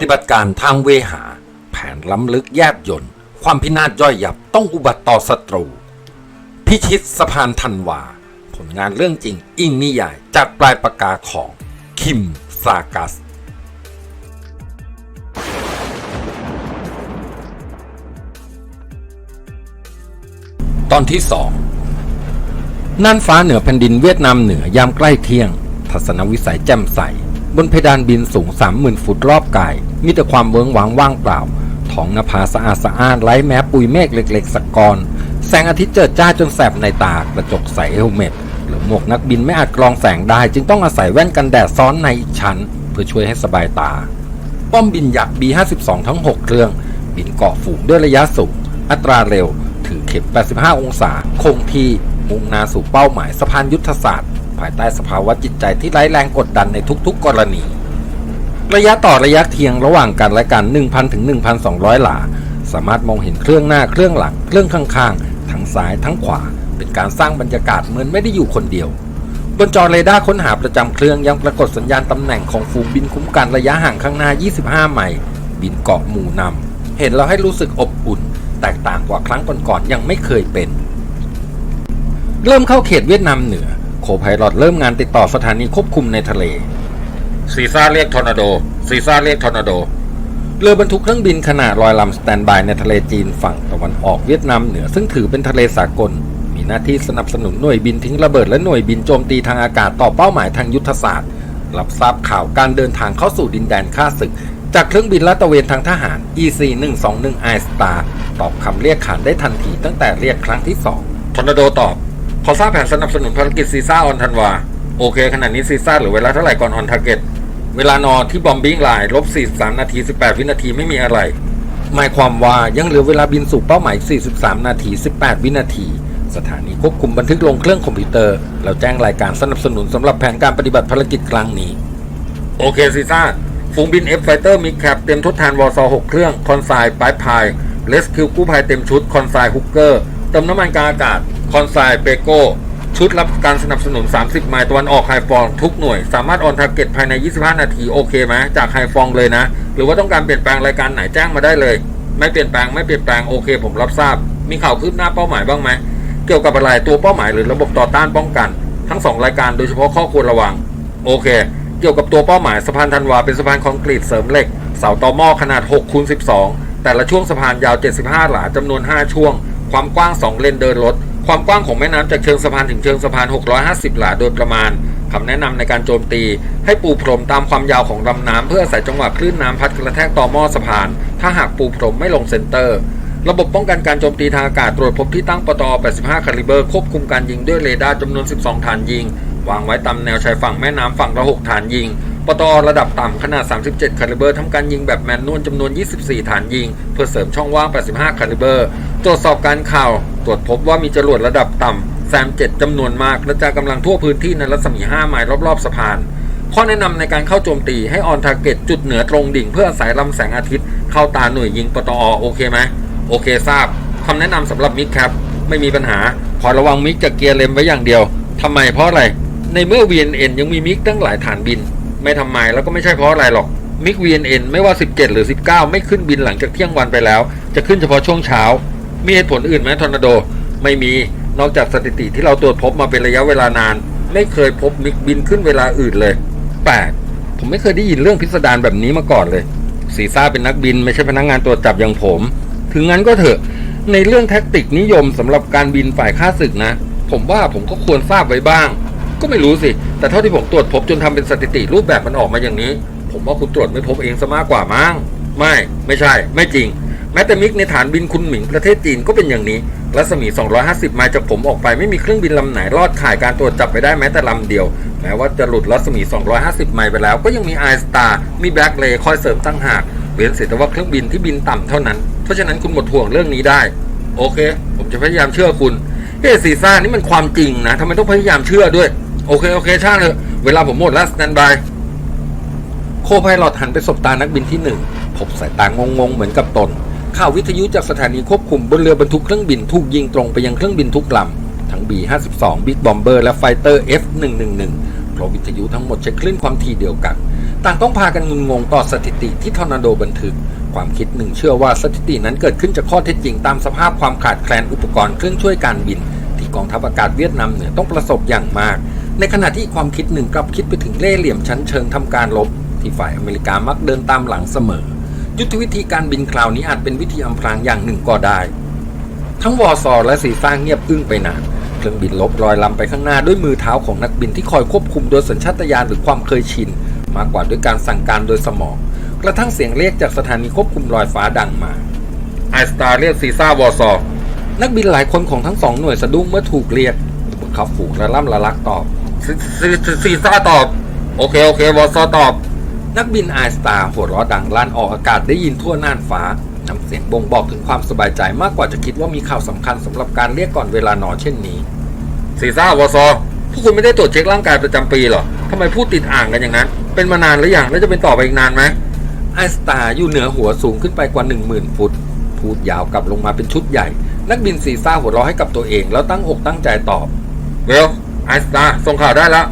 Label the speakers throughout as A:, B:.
A: ฏิบัติการทางเวหา แผนล้ำลึกแยบยนต์ความพินาศย่อยยับต้องอุบัติต่อศัตรู พิชิตสะพานธันวา ผลงานเรื่องจริงอิงนิยายจากปลายปากกาของ คิมซากัส ตอนที่สองน่านฟ้าเหนือแผ่นดินเวียดนามเหนือยามใกล้เที่ยง ทัศนวิสัยแจ่มใส บนเพดานบินสูง 30,000 ฟุตรอบกาย มีแต่ความเวิ้งว้างว่างเปล่า ท้องนภาสะอาดสะอ้านไร้แม้ปุยเมฆเล็ก ๆสักกอนแสงอาทิตย์เจิดจ้าจนแสบในตากระจกใสเฮลเมตหรือหมวกนักบินไม่อาจกรองแสงได้ จึงต้องอาศัยแว่นกันแดดซ้อนในอีกชั้น เพื่อช่วยให้สบายตา ป้อมบินยักษ์ B52 ทั้ง 6 เครื่อง บินเกาะฝูงด้วยระยะสูง อัตราเร็ว ถือเข็ม 85 องศา คงที่มุ่งหน้าสู่เป้าหมายสะพานยุทธศาสตร์ ภายใต้สภาวะจิตใจที่ไร้แรงกดดันในทุกๆกรณี ระยะต่อระยะเทียงระหว่างกันและกัน 1,000 ถึง 1,200 หลา สามารถมองเห็นเครื่องหน้าเครื่องหลังเครื่องข้างๆ ทั้งซ้ายทั้งขวา เป็นการสร้างบรรยากาศเหมือนไม่ได้อยู่คนเดียว บนจอเรดาร์ค้นหาประจำเครื่องยังปรากฏสัญญาณตำแหน่งของฝูงบินคุ้มกันระยะห่างข้างหน้า 25 ไมล์บินเกาะหมู่นำเห็นแล้วให้รู้สึกอบอุ่น แตกต่างกว่าครั้งก่อนๆยังไม่เคยเป็น เริ่มเข้าเขตเวียดนามเหนือ โคไพลอตเริ่มงานติดต่อสถานีควบคุมในทะเล ซีซ่าเรียกทอร์นาโด ซีซ่าเรียกทอร์นาโด เรือบรรทุกเครื่องบินขนาดลอยลำสแตนบายในทะเลจีนฝั่งตะวันออกเวียดนามเหนือซึ่งถือเป็นทะเลสากล มีหน้าที่สนับสนุนหน่วยบินทิ้งระเบิดและหน่วยบินโจมตีทางอากาศต่อเป้าหมายทางยุทธศาสตร์ รับทราบข่าวการเดินทางเข้าสู่ดินแดนข้าศึก จากเครื่องบินลาดตระเวนทางทหาร EC 121 i Star ตอบคำเรียกขานได้ทันทีตั้งแต่เรียกครั้งที่2ทอร์นาโดตอบ ขอทราบแผนสนับสนุนภารกิจซีซ่าออนทันวา โอเค ขณะนี้ซีซ่าหรือเวลาเท่าไหร่ก่อนออนทาร์เก็ตเวลานอนที่บอมบิ้งไลน์ลบ 43 นาที 18 วินาทีไม่มีอะไร หมายความว่ายังเหลือเวลาบินสู่เป้าหมาย 43 นาที 18 วินาที สถานีควบคุมบันทึกลงเครื่องคอมพิวเตอร์แล้วแจ้งรายการสนับสนุนสำหรับแผนการปฏิบัติภารกิจครั้งนี้ โอเคซีซ่าฝูงบิน F Fighter มีแคปเต็มทดแทนวอร์ซอ6เครื่อง คอนไซน์ปายพายเลสคิวกู้ภัยเต็มชุด คอนไซน์ฮุกเกอร์ เติมน้ำมันกาอากาศคอนไซเปโก้ชุดรับการสนับสนุน 30 ไมล์ตะวันออกไฮฟองทุกหน่วย สามารถออนทาร์เก็ตภายใน 25 นาที โอเคไหมจากไฮฟองเลยนะ หรือว่าต้องการเปลี่ยนแปลงรายการไหนแจ้งมาได้เลย ไม่เปลี่ยนแปลงไม่เปลี่ยนแปลงโอเค ผมรับทราบ มีข่าวคืบหน้าเป้าหมายบ้างไหมเกี่ยวกับอะไรตัวเป้าหมายหรือระบบต่อต้านป้องกัน ทั้งสองรายการโดยเฉพาะข้อควรระวัง โอเค เกี่ยวกับตัวเป้าหมายสะพานธันวาเป็นสะพานคอนกรีตเสริมเหล็กเสาตอหม้อขนาด6คูณ12 แต่ละช่วงสะพานยาว 75 หลาจำนวน 5 ช่วง ความกว้าง 2 เลนเดินรถ ความกว้างของแม่น้ำจากเชิงสะพานถึงเชิงสะพาน 650 หลาโดยประมาณคำแนะนำในการโจมตี ให้ปูพรมตามความยาวของลำน้ำเพื่ออาศัยจังหวะคลื่นน้ำพัดกระแทกต่อหม้อสะพาน ถ้าหากปูพรมไม่ลงเซนเตอร์ ระบบป้องกันการโจมตีทางอากาศตรวจพบที่ตั้งปตอ 85 คาลิเบอร์ ควบคุมการยิงด้วยเรดาร์จำนวน 12 ฐานยิง วางไว้ตามแนวชายฝั่งแม่น้ำฝั่งละ 6 ฐานยิง ปตอระดับต่ำขนาด 37 คาลิเบอร์ทำการยิงแบบแมนนวลจำนวน 24 ฐานยิง เพื่อเสริมช่องว่าง 85 คาลิเบอร์ ตรวจสอบการข่าว ตรวจพบว่ามีจรวดระดับต่ำแซม7จำนวนมากกระจายกำลังทั่วพื้นที่ในรัศมี 5 ไมล์รอบๆสะพาน ข้อแนะนำในการเข้าโจมตีให้ออนทาร์เก็ตจุดเหนือตรงดิ่งเพื่ออาศัยลำแสงอาทิตย์เข้าตาหน่วยยิงปตอโอเคไหมโอเคทราบคำแนะนำสำหรับมิกครับไม่มีปัญหาขอระวังมิกจากเกียร์เลมไว้อย่างเดียวทำไมเพราะอะไรในเมื่อ VNN ยังมีมิกตั้งหลายฐานบิน ไม่ทำไมแล้วก็ไม่ใช่เพราะอะไรหรอกมิก VNN ไม่ว่า 17 หรือ 19 ไม่ขึ้นบินหลังจากเที่ยงวันไปแล้ว จะขึ้นเฉพาะช่วงเช้า มีเหตุผลอื่นไหมทอร์นาโด ไม่มีนอกจากสถิติที่เราตรวจพบมาเป็นระยะเวลานาน ไม่เคยพบมิกบินขึ้นเวลาอื่นเลยแปลกผมไม่เคยได้ยินเรื่องพิสดารแบบนี้มาก่อนเลยซีซ่าเป็นนักบินไม่ใช่พนักงานตรวจจับอย่างผม ถึงงั้นก็เถอะในเรื่องแท็กติกนิยมสำหรับการบินฝ่ายค่าศึกนะ ผมว่าผมก็ควรทราบไว้บ้าง ก็ไม่รู้สิ แต่เท่าที่ผมตรวจพบจนทำเป็นสถิติรูปแบบมันออกมาอย่างนี้ ผมว่าคุณตรวจไม่พบเองซะมากกว่ามั้งไม่ ไม่ใช่ ไม่จริง แม้แต่มิกในฐานบินคุณหมิงประเทศจีนก็เป็นอย่างนี้ รัศมี 250 ไมล์จากผมออกไปไม่มีเครื่องบินลำไหนรอดข่ายการตรวจจับไปได้แม้แต่ลำเดียว แม้ว่าจะหลุดรัศมี 250 ไมล์ไปแล้ว ก็ยังมีไอสตาร์มีแบล็กเลย์คอยเสริมตั้งหาก เว้นเสียแต่ว่าเครื่องบินที่บินต่ำเท่านั้น เพราะฉะนั้นคุณหมดห่วงเรื่องนี้ได้ โอเค ผมจะพยายามเชื่อคุณเฮ้ซีซ่านี่มันความจริงนะทำไมต้องพยายามเชื่อด้วย โอเค โอเคช่างเถอะเวลาผมหมดแล้วสแตนบาย โคไพลอตหันไปสบตานักบินที่หนึ่งพบสายตางงงเหมือนกับตน ข่าววิทยุจากสถานีควบคุมบนเรือบรรทุกเครื่องบินถูกยิงตรงไปยังเครื่องบินทุกลำ ทั้ง B52 Big Bomber และ Fighter F111 เพราะวิทยุทั้งหมดใช้คลื่นความถี่เดียวกัน ต่างต้องพากันงุนงงต่อสถิติที่ทอร์นาโดบันทึก ความคิดหนึ่งเชื่อว่าสถิตินั้นเกิดขึ้นจากข้อเท็จจริงตามสภาพความขาดแคลนอุปกรณ์เครื่องช่วยการบิน ที่กองทัพอากาศเวียดนามเหนือต้องประสบอย่างมาก ในขณะที่ความคิดหนึ่งกลับคิดไปถึงเล่เหลี่ยมชั้นเชิงทำการรบที่ฝ่ายอเมริกามักเดินตามหลังเสมอ ยุทธวิธีการบินคราวนี้อาจเป็นวิธีอำพรางอย่างหนึ่งก็ได้ ทั้งวอร์ซอและซีซ่าเงียบอึ้งไปนานเครื่องบินลบลอยลำไปข้างหน้าด้วยมือเท้าของนักบินที่คอยควบคุมโดยสัญชาตญาณหรือความเคยชิน มากกว่าด้วยการสั่งการโดยสมอง กระทั่งเสียงเรียกจากสถานีควบคุมลอยฟ้าดังมาไอสตาร์เรียกซีซ่าวอร์ซอนักบินหลายคนของทั้งสองหน่วยสะดุ้งเมื่อถูกเรียกบังคับฝูงระล่ำละลักตอบ ซีซ่าตอบ โอเค โอเควอร์ซอตอบ นักบินไอสตาร์หัวเราะดังลั่นออกอากาศได้ยินทั่วน่านฟ้า น้ำเสียงบ่งบอกถึงความสบายใจมากกว่าจะคิดว่ามีข่าวสำคัญสำหรับการเรียกก่อนเวลานอนเช่นนี้ซีซ่าวอซอพวกคุณไม่ได้ตรวจเช็คร่างกายประจำปีหรอทำไมพูดติดอ่างกันอย่างนั้น เป็นมานานหรือยังแล้วจะเป็นต่อไปอีกนานไหมไอสตาร์อยู่เหนือหัวสูงขึ้นไปกว่า1 0,000ฟุตพูดยาวกลับลงมาเป็นชุดใหญ่ นักบินซีซ่าหัวเราะให้กับตัวเองแล้วตั้งอกตั้งใจตอบเวล ไอสตาส่งข่าวได้แล้ว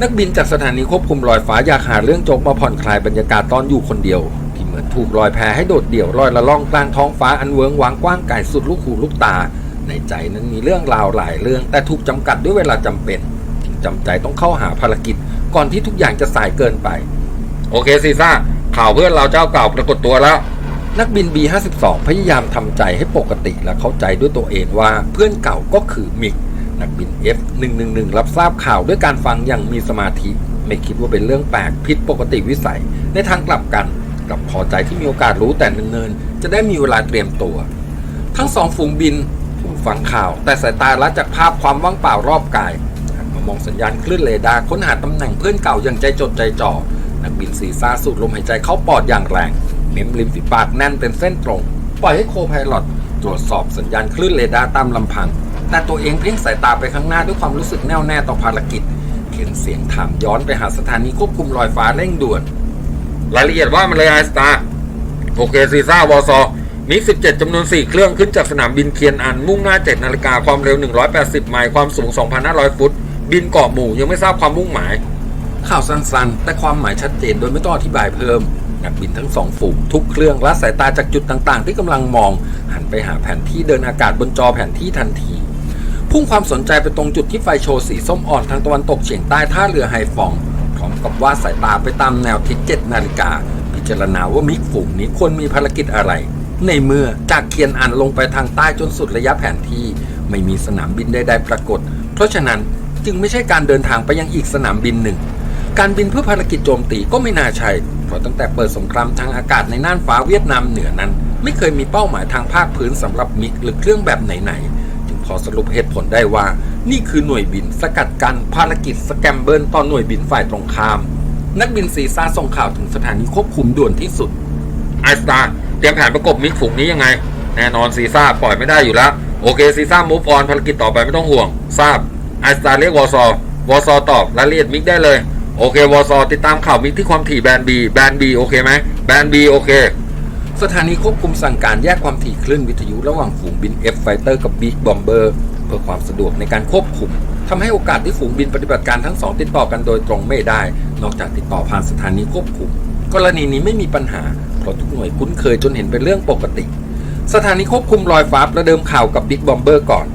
A: นักบินจากสถานีควบคุมลอยฟ้าอยากหาเรื่องโจกมาผ่อนคลายบรรยากาศตอนอยู่คนเดียว ที่เหมือนถูกลอยแพให้โดดเดี่ยวลอยละล่องกลางท้องฟ้าอันเวิงวางกว้างไกลสุดลูกหูลูกตา ในใจนั้นมีเรื่องราวหลายเรื่อง แต่ถูกจำกัดด้วยเวลาจำเป็นจึงจำใจต้องเข้าหาภารกิจ ก่อนที่ทุกอย่างจะสายเกินไป โอเคซีซ่าข่าวเพื่อนเราเจ้าเก่าปรากฏตัวแล้ว นักบิน B52 พยายามทำใจให้ปกติและเข้าใจด้วยตัวเองว่าเพื่อนเก่าก็คือมิก นักบิน F111 รับทราบข่าวด้วยการฟังอย่างมีสมาธิ ไม่คิดว่าเป็นเรื่องแปลกผิดปกติวิสัย ในทางกลับกันกลับพอใจที่มีโอกาสรู้แต่เนินๆจะได้มีเวลาเตรียมตัว ทั้งสองฝูงบินถูกฟังข่าว แต่สายตาละจากภาพความว่างเปล่ารอบกายมามองสัญญาณคลื่นเรดาร์ค้นหาตำแหน่งเพื่อนเก่าอย่างใจจดใจจ่อนักบินซีซ่าสูดลมหายใจเข้าปอดอย่างแรงเม้มริมฝีปากแน่นเป็นเส้นตรง ปล่อยให้โคไพลอต ตรวจสอบสัญญาณคลื่นเรดาร์ตามลำพัง แต่ตัวเองเพ่งสายตาไปข้างหน้าด้วยความรู้สึกแน่วแน่ต่อภารกิจ เข็นเสียงถามย้อนไปหาสถานีควบคุมลอยฟ้าเร่งด่วน รายละเอียดว่ามันเลยไอสตาร์โอเคซีซ่าวอซอมิก17 จำนวน 4 เครื่องขึ้นจากสนามบินเคียนอัน มุ่งหน้า 7 นาฬิกาความเร็ว 180 ไมล์ ความสูง 2,500 ฟุต บินเกาะหมู่ยังไม่ทราบความมุ่งหมาย ข่าวสั้นๆ แต่ความหมายชัดเจนโดยไม่ต้องอธิบายเพิ่ม นักบินทั้งสองฝูงทุกเครื่องละสายตาจากจุดต่างๆ ที่กำลังมอง หันไปหาแผนที่เดินอากาศบนจอแผนที่ทันที พุ่งความสนใจไปตรงจุดที่ไฟโชว์สีส้มอ่อนทางตะวันตกเฉียงใต้ท่าเรือไฮฟองพร้อมกับว่าสายตาไปตามแนวทิศ7นาฬิกา พิจารณาว่ามิกฝูงนี้ควรมีภารกิจอะไร ในเมื่อจากเคียนอันลงไปทางใต้จนสุดระยะแผนที่ ไม่มีสนามบินใดๆปรากฏ เพราะฉะนั้นจึงไม่ใช่การเดินทางไปยังอีกสนามบินหนึ่ง การบินเพื่อภารกิจโจมตีก็ไม่น่าใช่ เพราะตั้งแต่เปิดสงครามทางอากาศในน่านฟ้าเวียดนามเหนือนั้น ไม่เคยมีเป้าหมายทางภาคพื้นสำหรับมิกหรือเครื่องแบบไหนๆ จึงพอสรุปเหตุผลได้ว่า นี่คือหน่วยบินสกัดกันภารกิจสแกมเบิลต่อหน่วยบินฝ่ายตรงข้าม นักบินซีซ่าส่งข่าวถึงสถานีควบคุมด่วนที่สุดไอสตาร์เตรียมแผนประกบมิกฝูงนี้ยังไง แน่นอนซีซ่าปล่อยไม่ได้อยู่แล้วโอเคซีซ่ามูฟออนภารกิจต่อไปไม่ต้องห่วง ทราบไอสตาร์เรียกวอซอวอซอตอบรายละเอียดมิกได้เลย โอเควอซอติดตามข่าวมิกที่ความถี่แบนบีแบนบีโอเคไหมแบนบีโอเค สถานีควบคุมสั่งการแยกความถี่คลื่นวิทยุระหว่างฝูงบิน F Fighter กับ Big Bomber เพื่อความสะดวกในการควบคุมทำให้โอกาสที่ฝูงบินปฏิบัติการทั้งสองติดต่อกันโดยตรงไม่ได้ นอกจากติดต่อผ่านสถานีควบคุม กรณีนี้ไม่มีปัญหา เพราะทุกหน่วยคุ้นเคยจนเห็นเป็นเรื่องปกติ สถานีควบคุมลอยฟ้าประเดิมข่าวกับ Big Bomber ก่อน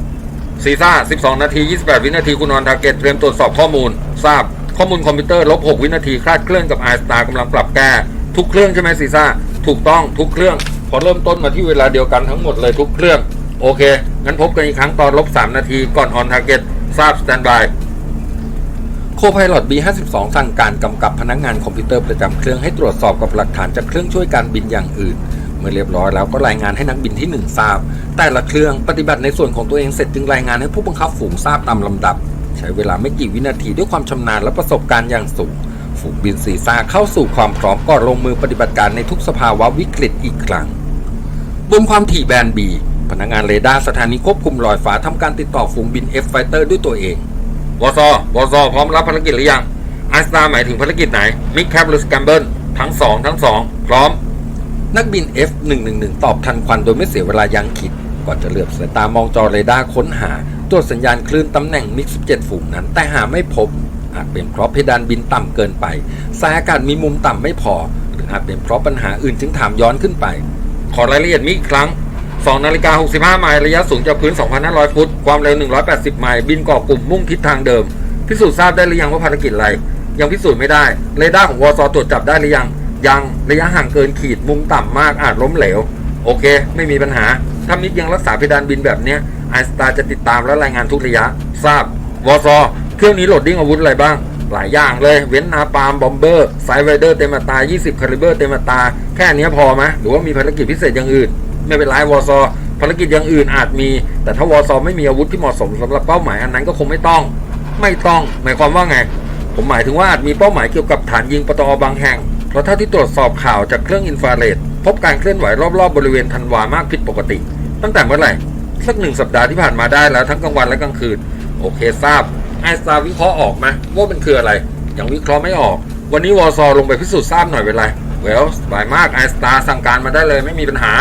A: ซีซ่า 12 นาที 28 วินาที คุณนอนทาร์เก็ตเตรียมตรวจสอบข้อมูล ทราบ ข้อมูลคอมพิวเตอร์ลบ6วินาทีคลาดเคลื่อนกับไอสตาร์กำลังปรับแก้ทุกเครื่องใช่ไหมซีซ่าถูกต้องทุกเครื่อง พอเริ่มต้นมาที่เวลาเดียวกันทั้งหมดเลยทุกเครื่อง โอเค งั้นพบกันอีกครั้งตอนลบ3นาทีก่อนออนทาร์เก็ตทราบสแตนบายโคพายโลด B52 สั่งการกำกับพนักงานคอมพิวเตอร์ประจำเครื่องให้ตรวจสอบกับหลักฐานจากเครื่องช่วยการบินอย่างอื่น เมื่อเรียบร้อยแล้วก็รายงานให้นักบินที่ 1 ทราบ แต่ละเครื่องปฏิบัติในส่วนของตัวเองเสร็จจึงรายงานให้ผู้บังคับฝูงทราบตามลำดับ ใช้เวลาไม่กี่วินาทีด้วยความชำนาญและประสบการณ์อย่างสูง ฝูงบินซีซ่าเข้าสู่ความพร้อมก่อนลงมือปฏิบัติการในทุกสภาวะวิกฤตอีกครั้ง บนความถี่แบนบีพนักงานเรดาร์สถานีควบคุมลอยฟ้าทำการติดต่อฝูงบิน F Fighter ด้วยตัวเองวอซอวอซอพร้อมรับภารกิจหรือยังไอสตาร์หมายถึงภารกิจไหนมิกแคปหรือสแกมเบิลทั้งสองทั้งสองพร้อม นักบิน F111 ตอบทันควันโดยไม่เสียเวลายังคิด ก่อนจะเหลือบสายตามองจอเรดาร์ค้นหา ตรวจสัญญาณคลื่นตำแหน่งมิก 17 ฝูงนั้น แต่หาไม่พบ อาจเป็นเพราะเพดานบินต่ำเกินไป สายอากาศมีมุมต่ำไม่พอ หรืออาจเป็นเพราะปัญหาอื่นจึงถามย้อนขึ้นไป ขอรายละเอียดมีอีกครั้ง2นาฬิกา65 ไมล์ระยะสูงจากพื้น 2,500 ฟุต ความเร็ว 180 ไมล์บินกาะกลุ่มมุ่งทิศทางเดิม พิสูจน์ทราบได้หรือยังว่าภารกิจอะไร ยังพิสูจน์ไม่ได้ เรดาร์ของวอซตรวจจับได้หรือยัง ยัง ระยะห่างเกินขีดมุมต่ำมากอาจล้มเหลว โอเค ไม่มีปัญหา ถ้ามิกยังรักษาเพดานบินแบบเนี้ย ไอสตาจะติดตามและรายงานทุกระยะ ทราบวอซอเครื่องนี้โหลดดิ้งอาวุธอะไรบ้าง หลายอย่างเลย เว้นนาปามบอมเบอร์ไซไรเดอร์เต็มอัตา 20คาลิเบอร์เต็มอัตา แค่เนี้ยพอไหมหรือว่ามีภารกิจพิเศษอย่างอื่น ไม่เป็นไรวอซอภารกิจอย่างอื่นอาจมี แต่ถ้าวอซอไม่มีอาวุธที่เหมาะสมสำหรับเป้าหมายอันนั้นก็คงไม่ต้อง ไม่ต้อง หมายความว่าไง ผมหมายถึงว่าอาจมีเป้าหมายเกี่ยวกับฐานยิงปตอบางแห่ง เพราะเท่าที่ตรวจสอบข่าวจากเครื่องอินฟราเรดพบการเคลื่อนไหวรอบๆบริเวณธันวามากผิดปกติ ตั้งแต่เมื่อไหร่ สักหนึ่งสัปดาห์ที่ผ่านมาได้แล้วทั้งกลางวันและกลางคืน โอเคทราบไอสตาร์วิเคราะห์ออกไหมว่ามันคืออะไรยังวิเคราะห์ไม่ออก วันนี้วอซอลงไปพิสูจน์ทราบหน่อยเป็นไรเวลสบายมากไอสตาร์สั่งการมาได้เลยไม่มีปัญหา